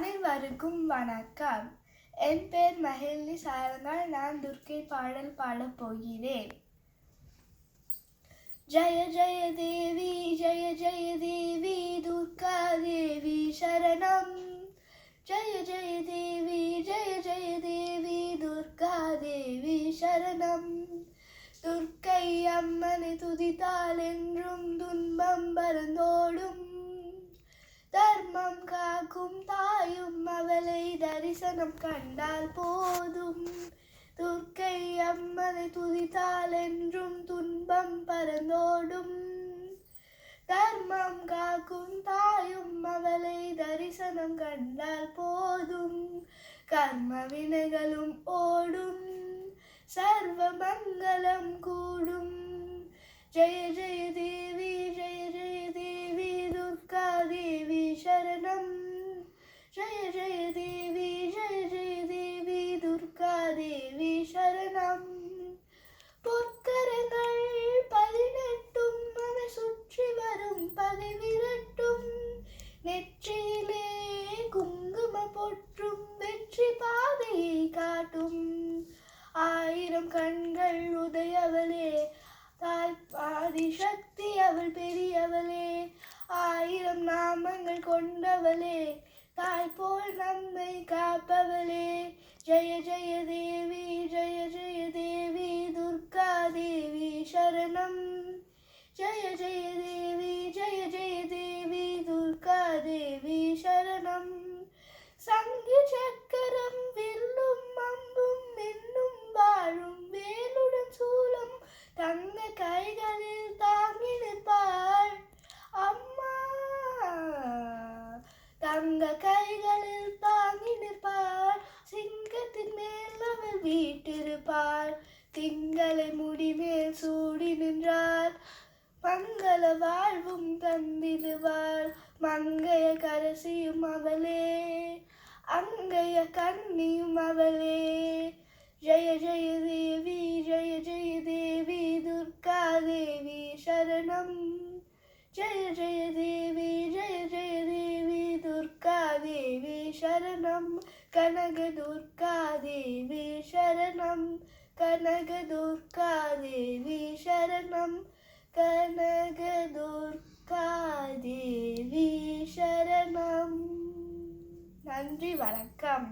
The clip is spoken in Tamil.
அனைவருக்கும் வணக்கம். என் பேர் மகிழ்நி சாரங்கள் நான் துர்க்கை பாடல் பாடப் போகிறேன். ஜய ஜய தேவி ஜய ஜய தேவி துர்கா தேவி சரணம். ஜய ஜய தேவி ஜய ஜய தேவி துர்கா தேவி சரணம். துர்க்கை அம்மனை துதித்தால் என்றும் துன்பம் பறந்தோடும் தர்மம் காக்கும் தாயும் அவளை தரிசனம் கண்டால் போதும். துர்க்கை அம்மனை துதித்தால் என்றும் துன்பம் பறந்தோடும். தர்மம் காக்கும் தாயும் அவளை தரிசனம் கண்டால் போதும். கர்ம வினைகளும் ஓடும். சர்வ மங்களம் கூ காட்டும் ஆயிரம் கண்கள் உதயவளே தாய் ஆதி சக்தி அவள் பெரியவளே. ஆயிரம் நாமங்கள் கொண்டவளே. தாய் போல் நம்மை காப்பவளே. ஜெய ஜெய தேவி ஜெய ஜெய தேவி துர்கா தேவி சரணம். ஜெய ஜெய தேவி ஜெய ஜெய தேவி துர்கா தேவி சரணம். சங்கு சக்கரம் அந்த கைகளில் தாங்கிடுப்பாள் அம்மா தங்க கைகளில் தாங்கிடுப்பாள் சிங்கத்தின் மேல் அவள் வீட்டிருப்பாள். திங்களை முடிமேல் சூடி நின்றாள். மங்கள வாழ்வும் தந்திடுவாள். மங்கைய கரசியும் அவளே அங்கைய கண்ணியும் அவளே. ஜெய ஜெய தேவி தேவி சரணம் கனக துர்கா தேவி சரணம் கனக துர்கா தேவி சரணம் கனக துர்கா தேவி சரணம் நன்றி வணக்கம்